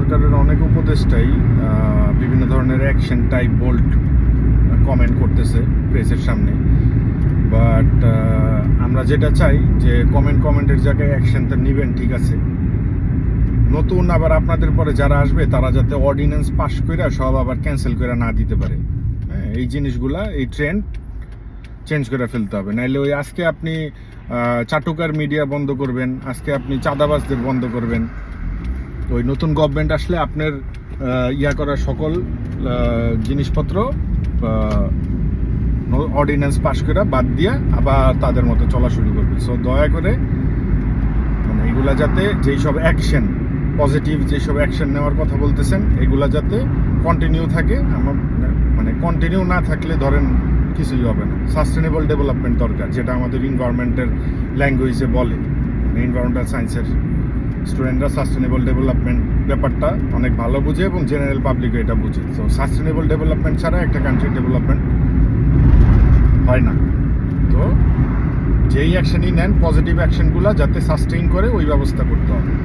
সরকারের অনেক উপদেষ্টাই বিভিন্ন ধরনের অ্যাকশন টাইপ বোল্ড কমেন্ট করতেছে প্রেসের সামনে। বাট আমরা যেটা চাই যে কমেন্ট কমেন্টের জায়গায় অ্যাকশনটা নেবেন, ঠিক আছে? নতুন আবার আপনাদের পরে যারা আসবে, তারা যাতে অর্ডিন্যান্স পাস করে সব আবার ক্যান্সেল করে না দিতে পারে। হ্যাঁ এই জিনিসগুলা, এই ট্রেন্ড চেঞ্জ করে ফেলতে হবে। নাইলে ওই আজকে আপনি চাটুকার মিডিয়া বন্ধ করবেন, আজকে আপনি চাঁদাবাজদের বন্ধ করবেন। ওই নতুন গভর্নমেন্ট আসলে আপনার ইয়া করা সকল জিনিসপত্র অর্ডিন্যান্স পাস করে বাদ দিয়ে আবার তাদের মতো চলা শুরু করবে। সো দয়া করে মানে এগুলা যাতে যেই সব অ্যাকশন পজিটিভ যেসব অ্যাকশন নেওয়ার কথা বলতেছেন, এগুলা যাতে কন্টিনিউ থাকে, আমার মানে কন্টিনিউ না থাকলে ধরেন কিছুই হবে না। সাস্টেনেবল ডেভেলপমেন্ট দরকার, যেটা আমাদের ইনভায়রনমেন্টের ল্যাঙ্গুয়েজে বলে ইনভায়রনমেন্টাল সায়েন্সের স্টুডেন্টরা সাস্টেনেবল ডেভেলপমেন্ট ব্যাপারটা অনেক ভালো বুঝে এবং জেনারেল পাবলিক এটা বুঝে। তো সাস্টেনেবল ডেভেলপমেন্ট ছাড়া একটা কান্ট্রির ডেভেলপমেন্ট হয় না। তো, যেই অ্যাকশনই নেন পজিটিভ অ্যাকশনগুলো যাতে সাস্টেইন করে, ওই ব্যবস্থা করতে হবে।